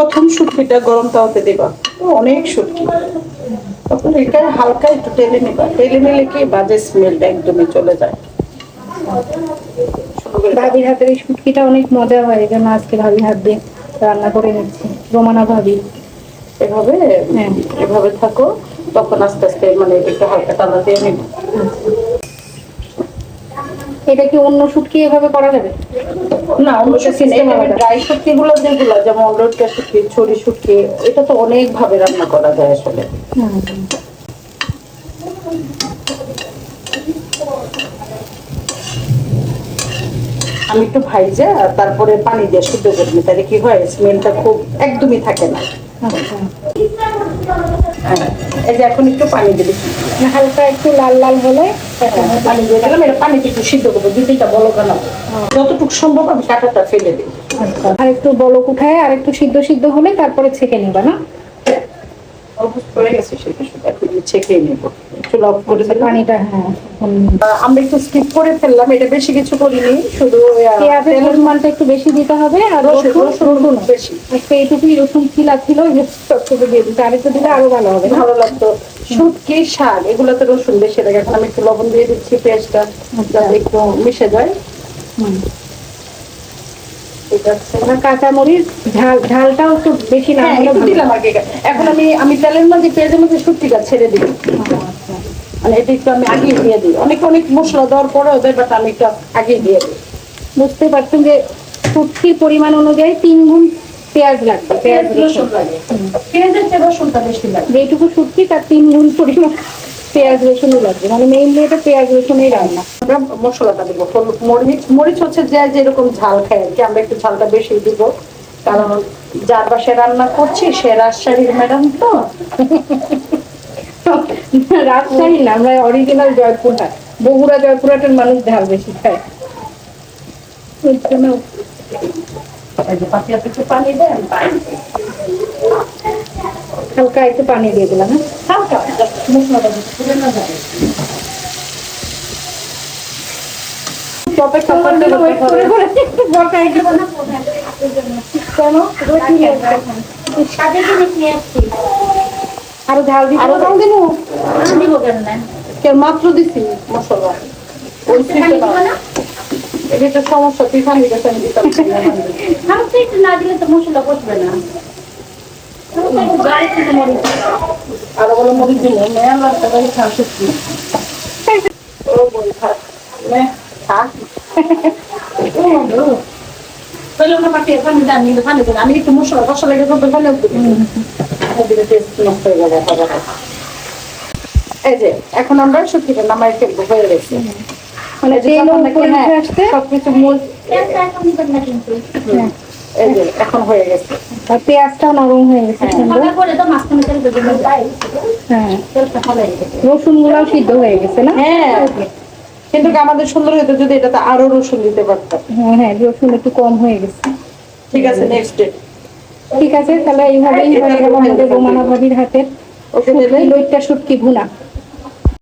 প্রথম শুটকিটা গরম তাওয়াতে দিবা। তো অনেক শুটকি তখন এটা হালকা একটু টেলে নিবা। টেলে নিলে কি বাজে স্মেলটা একদমই চলে যায়। ভাবির হাতের এই শুটকিটা অনেক মজা হয় জন্য আজকে ভাবির হাত দিয়ে রান্না করে নিচ্ছি। রোমানা ভাবি। এভাবে হ্যাঁ। এভাবে থাকো তখন আস্তে আস্তে মানে একটু হালকা টানা দিয়ে নিব। এটা কি অন্য শুটকি এভাবে করা যাবে? না অন্য শুটকি। ড্রাই শুটকি গুলো যেগুলো যেমন লটকা শুটকি ছড়ি শুটকি এটা তো অনেক ভাবে রান্না করা যায় আসলে। আমি একটু ভাইজে আর তারপরে পানি দিয়ে শুদ্ধ করে তাহলে কি হয়? স্মেলটা খুব একদমই থাকে না। আচ্ছা। এই যে এখন একটু পানি দিবি। হালকা একটু লাল লাল হলে পানি দিয়ে দিলাম, এটা পানিতে একটু সিদ্ধ করব দুটোটা বলো কেন যতটুকু সম্ভব আমি কাঁটাটা ফেলে দিই আচ্ছা। আর একটু বলক উঠায় আর একটু সিদ্ধ সিদ্ধ হলে তারপরে ছেঁকে নিবা, না? অলমোস্ট পড়ে গেছে সেটা শুধু এখন আমি ছেঁকে নেব। একটু লব করে দিলাম। পানিটা হ্যাঁ আমরা একটু স্কিপ করে ফেললাম এটা বেশি কিছু করিনি শুধু পেঁয়াজের পরিমাণটা একটু বেশি দিতে হবে আর রসুন রসুন রসুন রসুন। বেশি। আজকে এইটুকুই রসুন ছিলা ছিল সবটুকু দিয়ে দিতে আর একটু দিলে আরও ভালো হবে ভালো লাগতো। শুটকি শাক এগুলোতে রসুন বেশি লাগে। এখন আমি একটু লবণ দিয়ে দিচ্ছি পেঁয়াজটা যাতে একটু মিশে যায়। হুম। ঠিক আছে। আর কাঁচামরিচ ঝাল ঝালটাও একটু বেশি না হ্যাঁ একটু দিলাম আগে। এখন আমি আমি তেলের মধ্যে পেঁয়াজের মধ্যে শুটকিটা ছেড়ে দিই। মানে এটা একটু আমি আগে দিয়ে দিই। অনেক অনেক মশলা দেওয়ার পরেও দেয় বাট আমি একটু আগে দিয়ে দিই। বুঝতে পারছেন যে শুটকির পরিমাণ অনুযায়ী তিন গুণ পেঁয়াজ লাগবে পেঁয়াজ রসুন লাগে। পেঁয়াজের রসুনটা বেশি লাগে। যেটুকু শুটকি তার তিন গুণ পরিমাণ। পেঁয়াজ রসুনই লাগবে মানে মেইনলি এটা পেঁয়াজ রসুনই রান্না। আমরা মশলাটা দিব। হলুদ মরিচ মরিচ হচ্ছে যে যেরকম ঝাল খায় আর কি। আমরা একটু ঝালটা বেশি দিব। কারণ যার বাসায় রান্না করছি সে রাজশাহীর ম্যাডাম তো। রাজশাহী না আমরা অরিজিনাল জয়পুরহাট। বগুড়া জয়পুরহাটের মানুষ ঝাল বেশি খায়। হালকা একটু পানি দিয়ে দিলাম হ্যাঁ? হালকা। মাত্র দিছি সমস্যা তুই খালি গেছে আমি। না দিলে তো মশলা বসবে না হালকা একটু গায়ে থেকে মরিচ দিও। আরও বলে মরিচ দিল মেয়ে আমার সবাই খা ও বই খা মে খা তাহলে ওটা পাঠিয়ে পানি দান নিলে পানি দিন আমি একটু মশলা কষা লেগে তো পানি দিলে টেস্ট নষ্ট হয়ে যাবে এই যে এখন আমরা সত্যিটা নামাই ফেলব হয়ে গেছে মানে যে হ্যাঁ, সবকিছু মূল তেলটা এখন দিবেন না কিন্তু হ্যাঁ, এই যে এখন হয়ে গেছে। আর পেঁয়াজটাও নরম হয়ে গেছে হ্যাঁ। সুন্দর হ্যাঁ। রসুন গুলাও সিদ্ধ হয়ে গেছে না? হ্যাঁ। কিন্তু আমাদের সুন্দর হতো যদি এটাতে আরও রসুন দিতে পারতাম। হ্যাঁ হ্যাঁ রসুন একটু কম হয়ে গেছে। ঠিক আছে নেক্সট ডে ঠিক আছে তাহলে এইভাবেই হয়ে গেল আমাদের রোমানা ভাবির হাতের ওকে শুটকি শুটকি ভুনা।